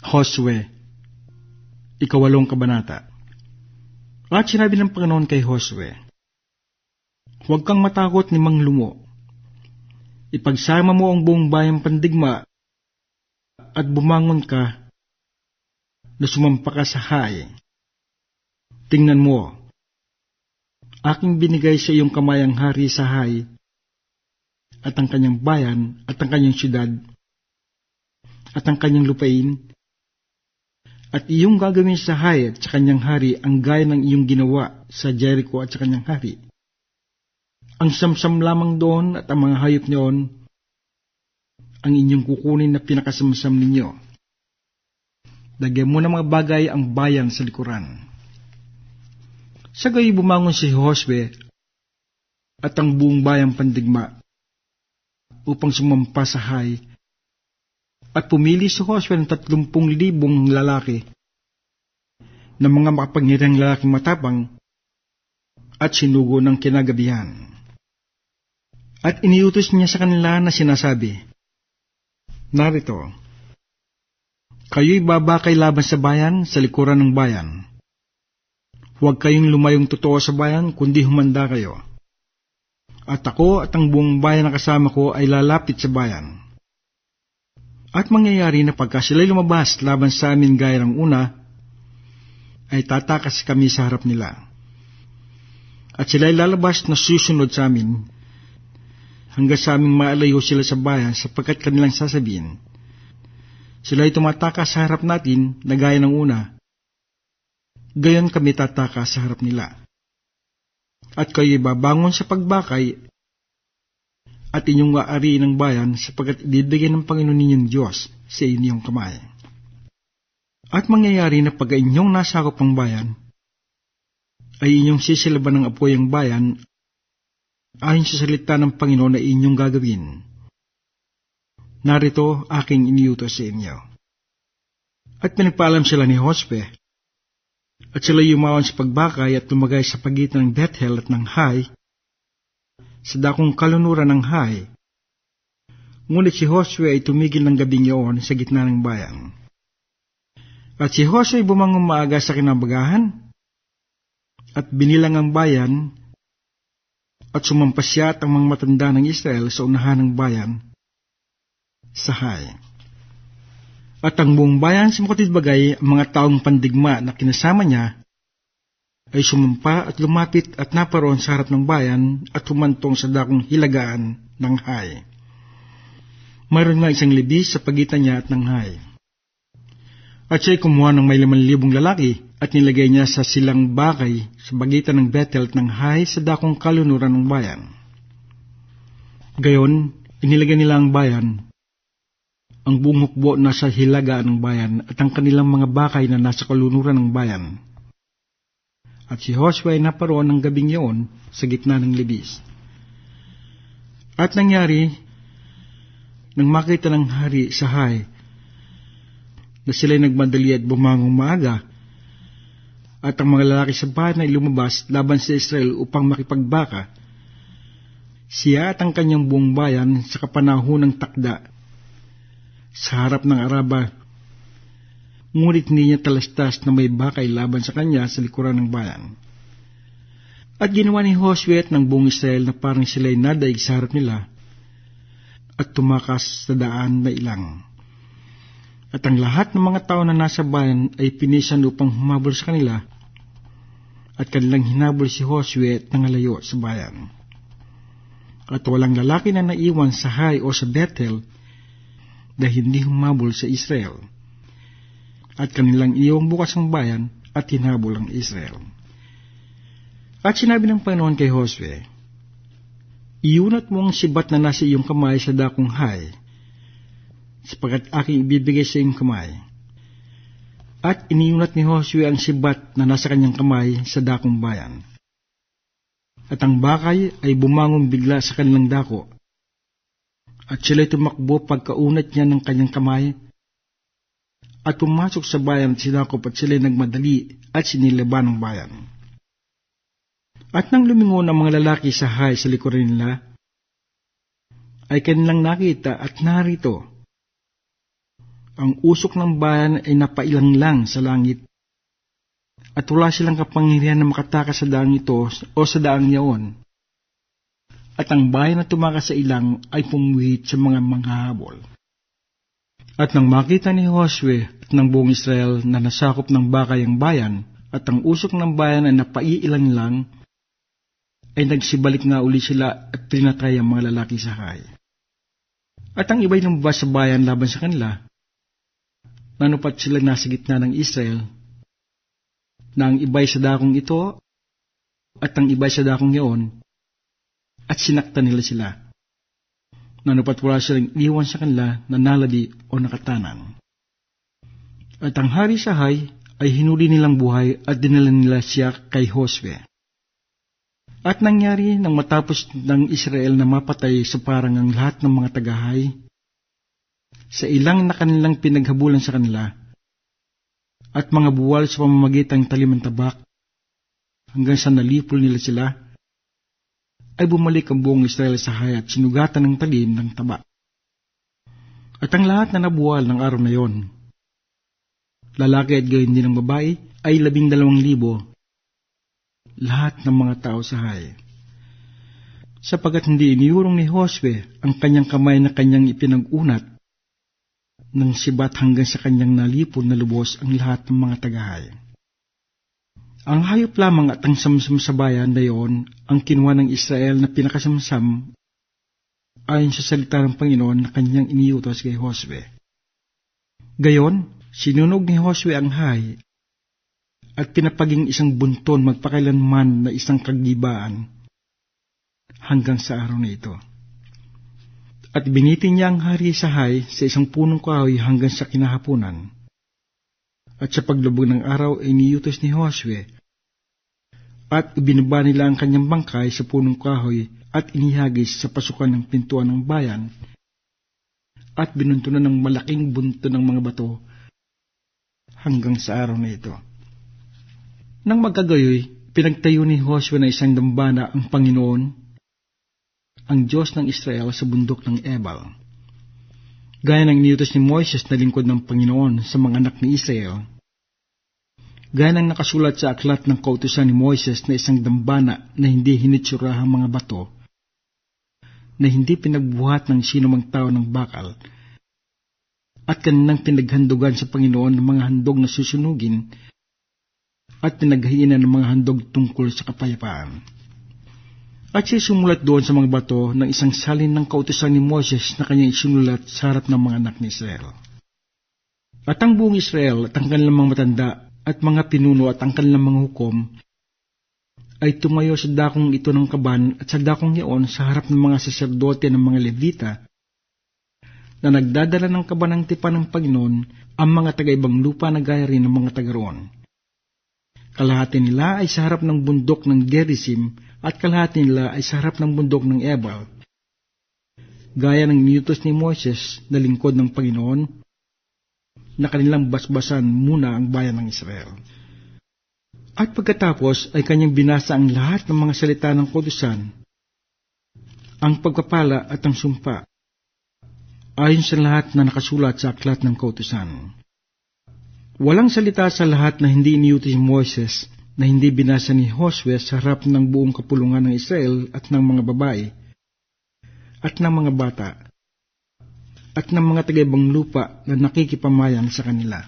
Josue, ikawalong kabanata. At sinabi ng Panginoon kay Josue, Huwag kang matakot ni Mang Lumo. Ipagsama mo ang buong bayang pandigma at bumangon ka na sumampa ka sa hay. Tingnan mo, aking binigay sa iyong kamay ang hari sa hay at ang kanyang bayan at ang kanyang syudad at ang kanyang lupain at iyong gagawin sa hay at sa kanyang hari ang gaya ng iyong ginawa sa Jericho at sa kanyang hari. Ang samsam lamang doon at ang mga hayop niyon ang inyong kukunin na pinakasamsam ninyo. Lagyan mo ng mga bagay ang bayan sa likuran. Sa gayon bumangon si Josue at ang buong bayang pandigma upang sumampa sa hay at pumili si Josue ng tatlumpung libong lalaki na mga makapangyarang lalaking matapang at sinugo ng kinagabihan. At iniutos niya sa kanila na sinasabi, Narito, kayo'y babakay laban sa bayan sa likuran ng bayan. Huwag kayong lumayong totoo sa bayan, kundi humanda kayo. At ako at ang buong bayan na kasama ko ay lalapit sa bayan. At mangyayari na pagka sila'y lumabas laban sa amin gaya ng una, ay tatakas kami sa harap nila. At sila'y lalabas na susunod sa amin, hanggang sa aming maalayo sila sa bayan sapagkat kanilang sasabihin, sila'y tumatakas sa harap natin na gaya ng una, gayon kami tatakas sa harap nila. At kayo'y babangon sa pagbakay at inyong aariin ng bayan sapagkat ibibigay ng Panginoon ninyong Diyos sa inyong kamay. At mangyayari na pag inyong nasakop ang bayan, ay inyong sisilaban ng apoy ang bayan ayon sa salita ng Panginoon na inyong gagawin. Narito aking iniutos sa inyo. At pinagpaalam sila ni Jospe, at sila yumawan sa pagbakay at tumagay sa pagitan ng Bethel at ng Hai, sa dakong kalunuran ng Hai. Ngunit si Josue ay tumigil ng gabing iyon sa gitna ng bayan. At si Josue bumangon maaga sa kinabagahan, at binilang ang bayan, at sumampas siya ang mga matanda ng Israel sa unahan ng bayan, sa Hai. At ang buong bayan sa Makatidbagay, ang mga taong pandigma na kinasama niya, ay sumampa at lumapit at naparoon sa harap ng bayan at humantong sa dakong hilagaan ng Hai. Mayroon nga isang libis sa pagitan niya at ng Hai. At siya'y kumuha ng may limang libong lalaki at nilagay niya sa silang bakay sa pagitan ng Bethel at ng Hai sa dakong kalunuran ng bayan. Gayon, inilagay nila ang bayan ang buong hukbo nasa hilaga ng bayan at ang kanilang mga bakay na nasa kalunuran ng bayan. At si Joshua ay naparoon ng gabing iyon sa gitna ng libis. At nangyari, nang makita ng hari sa hay, na sila'y nagmadali at bumangong maaga, at ang mga lalaki sa bayan ay lumabas laban sa Israel upang makipagbaka, siya at ang kanyang buong bayan sa kapanahon ng takda sa harap ng Araba. Ngunit hindi niya talastas na may bakay laban sa kanya sa likuran ng bayan. At ginawa ni Josue ng buong Israel na parang sila'y nadaig sa harap nila at tumakas sa daan na ilang. At ang lahat ng mga tao na nasa bayan ay pinisan upang humabol sa kanila at kanilang hinabol si Josue at nangalayo sa bayan. At walang lalaki na naiwan sa Hai o sa Bethel dahil hindi humabol sa Israel. At kanilang iyong bukas ang bayan at hinabol ang Israel. At sinabi ng Panginoon kay Josue, Iunat mo ang sibat na nasa iyong kamay sa dakong hay, sapagat aking ibibigay sa iyong kamay. At iniunat ni Josue ang sibat na nasa kanyang kamay sa dakong bayan. At ang bakay ay bumangon bigla sa kanilang dako, at sila'y tumakbo pagkaunat niya ng kanyang kamay, at pumasok sa bayan sinakop at sila'y nagmadali at sinilaban ng bayan. At nang lumingon ang mga lalaki sa hay sa likuran nila, ay kanilang nakita at narito ang usok ng bayan ay napailang lang sa langit at wala silang kapangyarihan na makatakas sa daang ito o sa daang yaon. At ang bayan na tumakas sa ilang ay pumuhit sa mga manghahabol. At nang makita ni Josue at ng buong Israel na nasakop ng bakay ang bayan, at ang usok ng bayan ay napaiilan lang, ay nagsibalik nga uli sila at pinatay ang mga lalaki sa hay. At ang iba'y lumabas sa bayan laban sa kanila, nanupat sila nasa gitna ng Israel, na ang iba'y sa dakong ito at ang iba'y sa dakong yaon, at sinaktan nila sila. Nanupat wala silang iwan sa kanila na naladi o nakatanan. At ang hari sa hay ay hinuli nilang buhay at dinala nila siya kay Josue. At nangyari nang matapos ng Israel na mapatay sa parang ang lahat ng mga tagahay, sa ilang na kanilang pinaghabulan sa kanila, at mga buwal sa pamamagitan ng talim tabak, hanggang sa nalipol nila sila, ay bumalik ang buong Israel sa hayat sinugatan ng talim ng taba. At ang lahat na nabuwal ng araw na yon, lalaki at gayon din ng babae, ay labing dalawang libo. Lahat ng mga tao sa hay. Sapagat hindi iniurong ni Josue ang kanyang kamay na kanyang ipinag-unat, nang sibat hanggang sa kanyang nalipon na lubos ang lahat ng mga tagahay. Ang hayop lamang at ang samsam sa bayan na yon ang kinuha ng Israel na pinakasamsam ayon sa salita ng Panginoon na kanyang iniutos kay Josue. Gayon, Sinunog ni Josue ang hay at pinapaging isang bunton magpakailanman na isang kagibaan hanggang sa araw na ito. At binitin niya ang hari sa hay sa isang punong kahoy hanggang sa kinahapunan. At sa paglubog ng araw ay niyutos ni Josue at ibinaba nila ang kanyang bangkay sa punong kahoy at inihagis sa pasukan ng pintuan ng bayan at binuntunan ng malaking bunto ng mga bato hanggang sa araw na ito. Nang magkagayoy, pinagtayo ni Joshua na isang dambana ang Panginoon, ang Diyos ng Israel sa bundok ng Ebal. Gaya ng niutos ni Moises na lingkod ng Panginoon sa mga anak ni Israel. Gaya ng nakasulat sa aklat ng kautusan ni Moises na isang dambana na hindi hinitsurahang mga bato, na hindi pinagbuhat ng sino mang tao ng bakal, at kanilang pinaghandugan sa Panginoon ng mga handog na susunugin at pinaghahinan ng mga handog tungkol sa kapayapaan. At siya sumulat doon sa mga bato ng isang salin ng kautusan ni Moses na kanyang isinulat sa harap ng mga anak ni Israel. At ang buong Israel at ang kanilang matanda at mga pinuno at ang kanilang mga hukom ay tumayo sa dakong ito ng kaban at sa dakong iyon sa harap ng mga saserdote ng mga Levita na nagdadala ng kabanang tipan ng Panginoon ang mga taga-ibang lupa na gaya rin ng mga taga roon. Kalahati nila ay sa harap ng bundok ng Gerizim at kalahati nila ay sa harap ng bundok ng Ebal. Gaya ng niutos ni Moses na lingkod ng Panginoon na kanilang basbasan muna ang bayan ng Israel. At pagkatapos ay kanyang binasa ang lahat ng mga salita ng kudusan, ang pagpapala at ang sumpa, ayon sa lahat na nakasulat sa aklat ng kautusan. Walang salita sa lahat na hindi iniutos ni Moses na hindi binasa ni Josue sa harap ng buong kapulungan ng Israel at ng mga babae at ng mga bata at ng mga tagaibang lupa na nakikipamayan sa kanila.